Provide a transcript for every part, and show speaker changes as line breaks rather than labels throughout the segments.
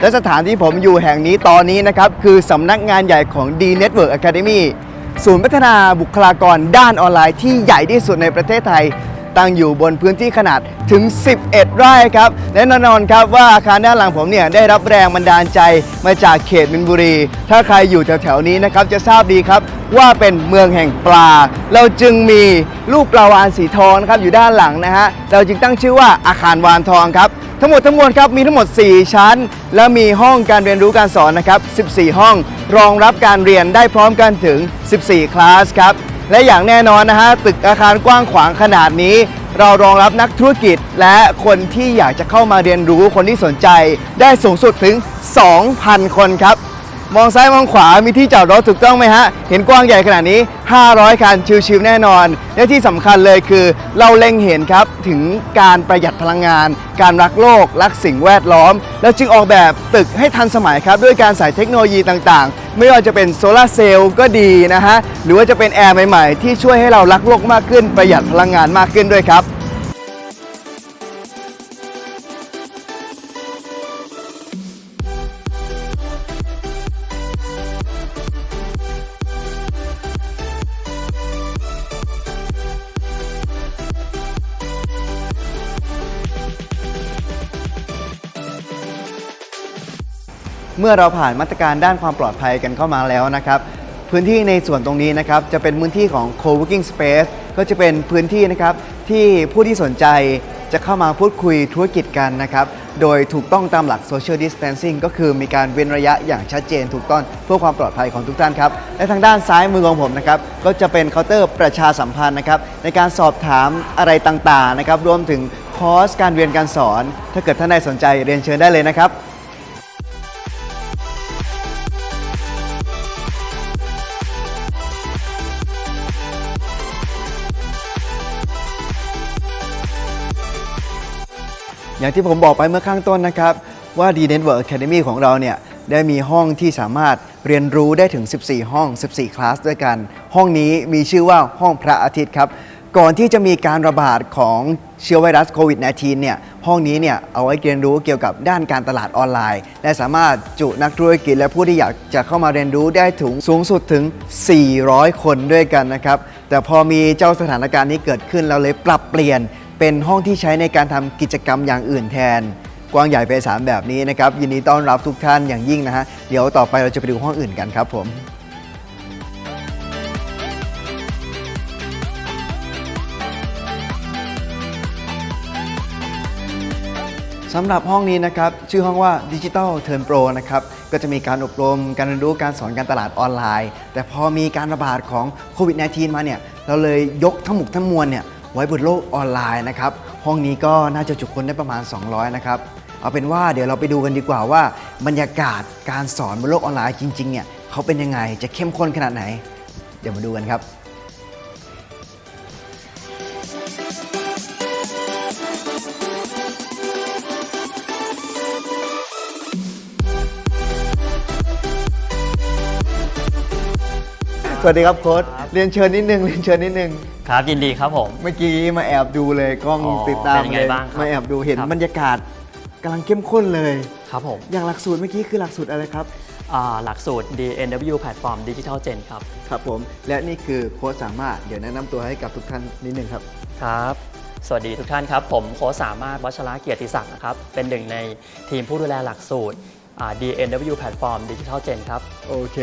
และสถานที่ผมอยู่แห่งนี้ตอนนี้นะครับ คือสำนักงานใหญ่ของ D Network Academy ศูนย์พัฒนาบุคลากรด้านออนไลน์ที่ใหญ่ที่สุดในประเทศไทย ตั้งอยู่บนพื้นที่ขนาดถึง 11 ไร่ครับ และแน่นอนครับว่าอาคารด้านหลังผมเนี่ยได้รับแรงบันดาลใจมาจากเขตมินบุรี ถ้าใครอยู่แถวๆนี้นะครับจะทราบดีครับว่าเป็นเมืองแห่งปลา เราจึงมีลูกปลาวานสีทองนะครับอยู่ด้านหลังนะฮะ เราจึงตั้งชื่อว่าอาคารวานทองครับ ทั้งหมดทั้งมวลครับมีทั้งหมด 4 ชั้น และมีห้องการเรียนรู้การสอนนะครับ 14 ห้อง รองรับการเรียนได้พร้อมกันถึง 14 คลาสครับ และอย่างแน่นอนนะฮะตึกอาคารกว้างขวางขนาดนี้ เรารองรับนักธุรกิจ และคนที่อยากจะเข้ามาเรียนรู้คนที่สนใจ ได้สูงสุดถึง 2,000 คนครับ มองซ้ายมองขวามีที่จอดรถถูกต้องไหมฮะ เห็นกว้างใหญ่ขนาดนี้ 500 คันชิวๆแน่นอน และที่สำคัญเลยคือ เราเล็งเห็นครับถึงการประหยัดพลังงาน การรักโลก รักสิ่งแวดล้อม แล้วจึงออกแบบตึกให้ทันสมัยครับ ด้วยการใส่เทคโนโลยีต่างๆ ไม่ว่าจะเป็นโซลาเซลล์ก็ดีนะฮะ หรือว่าจะเป็นแอร์ใหม่ๆ ที่ช่วยให้เรารักโลกมากขึ้นประหยัดพลังงานมากขึ้นด้วยครับ เมื่อเราผ่านมาตรการด้านความปลอดภัยกันเข้ามาแล้วนะครับ พื้นที่ในส่วนตรงนี้นะครับจะเป็นพื้นที่ของ co-working space ก็จะเป็นพื้นที่นะครับที่ผู้ที่สนใจจะเข้ามาพูดคุยธุรกิจกันนะครับ โดยถูกต้องตามหลัก social distancing ก็คือมีการเว้นระยะอย่างชัดเจนถูกต้องเพื่อความปลอดภัยของทุกท่านครับ และทางด้านซ้ายมือของผมนะครับ ก็จะเป็นเคาน์เตอร์ประชาสัมพันธ์นะครับ ในการสอบถามอะไรต่างๆนะครับ รวมถึงคอร์สการเรียนการสอน ถ้าเกิดท่านใดสนใจเรียนเชิญได้เลยนะครับ อย่างที่ผมบอกไปเมื่อข้างต้นนะครับ ว่า D Network Academy ของเราเนี่ยได้มีห้องที่สามารถเรียนรู้ได้ถึง 14 ห้อง 14 คลาสด้วยกัน ห้องนี้มีชื่อว่าห้องพระอาทิตย์ครับ ก่อนที่จะมีการระบาดของเชื้อไวรัสโควิด -19 เนี่ย ห้องนี้เนี่ยเอาไว้เรียนรู้เกี่ยวกับด้านการตลาดออนไลน์ และสามารถจุนักธุรกิจและผู้ที่อยากจะเข้ามาเรียนรู้ได้ถึงสูงสุดถึง 400 คนด้วยกันนะครับ แต่พอมีเจ้าสถานการณ์นี้เกิดขึ้นเราเลยปรับเปลี่ยน เป็นห้องที่ใช้ในการทำกิจกรรมอย่างอื่นแทน กว้างใหญ่ไพศาลแบบนี้นะครับ ยินดีต้อนรับทุกท่านอย่างยิ่งนะฮะ เดี๋ยวต่อไปเราจะไปดูห้องอื่นกันครับผมสำหรับห้องนี้นะครับ ชื่อห้องว่า Digital Turn Pro นะครับ ก็จะมีการอบรม การเรียนรู้การสอนการตลาดออนไลน์ แต่พอมีการระบาดของโควิด -19 มาเนี่ย เราเลยยกทั้งหมดทั้งมวลเนี่ย ไว้บนโลกออนไลน์นะครับ ห้องนี้ก็น่าจะจุคนได้ประมาณ 200 นะครับ เอาเป็นว่าเดี๋ยวเราไปดูกันดีกว่าว่า บรรยากาศการสอนบนโลกออนไลน์จริงๆเนี่ยเขาเป็นยังไงจะเข้มข้นขนาดไหน เดี๋ยวมาดูกันครับ สวัสดีครับโค้ดเรียนเชิญนิดนึงเรียนเชิญนิดนึง
ครับยินดีครับผม
เมื่อกี้มาแอบดูเลยกล้อง
อ๋อ
ติดตาม
เป็นยังไง
เลย
บ้างครับ
มาแอบดูเห็น
ครับ
บรรยากาศกำลังเข้มข้นเลย
ครับผม
อย่างหลักสูตรเมื่อกี้คือหลักสูตรอะไรครับ
อ่าหลักสูตร DNW Platform Digital Gen ครับ
ครับผมและนี่คือโค้ดสามารถเดี๋ยวแนะนำตัวให้กับทุกท่านนิดนึงครับ
ครับ สวัสดีทุกท่านครับ ผมโค้ชสามารถวัชระเกียรติศักดิ์นะครับ เป็นหนึ่งในทีมผู้ดูแลหลักสูตรอ่า DNW Platform Digital Gen ครับ
โอเค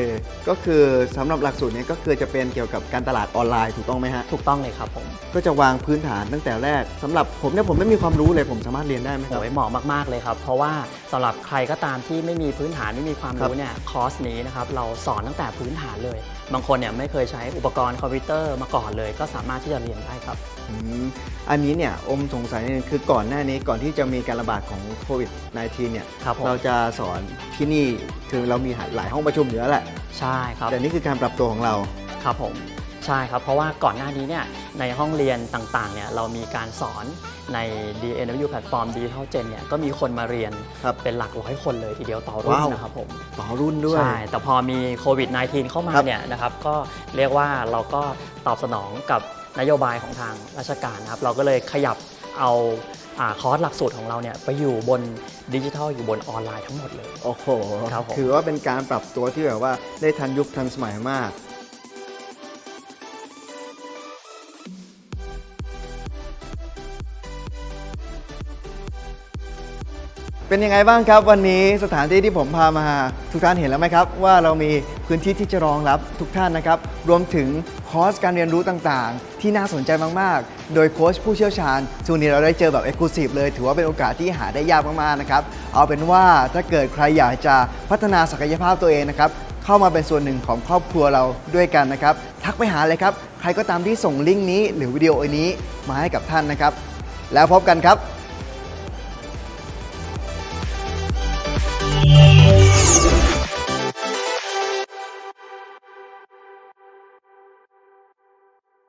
ก็คือสำหรับหลักสูตรเนี้ก็คือจะเป็นเกี่ยวกับการตลาดออนไลน์ถูกต้องไหมฮะ
ถูกต้องเลยครับผม
ก็จะวางพื้นฐานตั้งแต่แรกสำหรับผมเนี่ยผมไม่มีความรู้เลยผมสามารถเรียนได้ไหมครับ
โอ้ยเหมาะมาก ๆ เลยครับ เพราะว่าสำหรับใครก็ตามที่ไม่มีพื้นฐานไม่มีความ
ครับ
รู้เนี่ยคอร์สนี้นะครับเราสอนตั้งแต่พื้นฐานเลย บางคนเนี่ยไม่เคยใช้อุปกรณ์คอมพิวเตอร์มาก่อนเลย ก็สามารถที่จะเรียนได้ครับ
อืมอันนี้เนี่ยอมสงสัยนิดนึงคือก่อนหน้านี้ก่อนที่จะมีการระบาดของโควิด -19 เนี่ย
ครับผม
เราจะสอนที่นี่คือเรามีหลายห้องประชุมอยู่แล้วแหละ
ใช่ครับ
แต่นี่คือการปรับตัวของเรา
ครับผม ใช่ครับ เพราะว่าก่อนหน้านี้เนี่ยในห้องเรียนต่างๆเนี่ยเรามีการสอนใน DNW Platform Digital Gen เนี่ยก็มีคนมาเรียน
ครับ
เป็นหลักร้อยคนเลยทีเดียวต่อรุ่น
ว้าว
นะครับผม
ต่อรุ่นด้วย
ใช่ แต่พอมีโควิด -19 เข้ามา
ครับ
เนี่ยนะครับ ก็เรียกว่าเราก็ตอบสนองกับนโยบายของทางราชการนะครับ เราก็เลยขยับเอาอาคอร์สหลักสูตรของเราเนี่ยไปอยู่บนดิจิทัลอยู่บนออนไลน์ทั้งหมดเลย
โอ้โห
ครับผม
ถือว่าเป็นการปรับตัวที่แบบว่าได้ทันยุคทันสมัยมาก เป็นยังไงบ้างครับ วันนี้สถานที่ที่ผมพามาทุกท่านเห็นแล้วไหมครับ ว่าเรามีพื้นที่ที่จะรองรับทุกท่านนะครับ รวมถึงคอร์สการเรียนรู้ต่างๆ ที่น่าสนใจมากๆ โดยโค้ชผู้เชี่ยวชาญช่วงนี้เราได้เจอแบบเอกลูซีฟเลย ถือว่าเป็นโอกาสที่หาได้ยากมากๆนะครับเอาเป็นว่าถ้าเกิดใครอยากจะพัฒนาศักยภาพตัวเองนะครับเข้ามาเป็นส่วนหนึ่งของครอบครัวเราด้วยกันนะครับทักไปหาเลยครับใครก็ตามที่ส่งลิงก์นี้ หรือวิดีโอนี้มาให้กับท่านนะครับ แล้วพบกันครับ Yeah.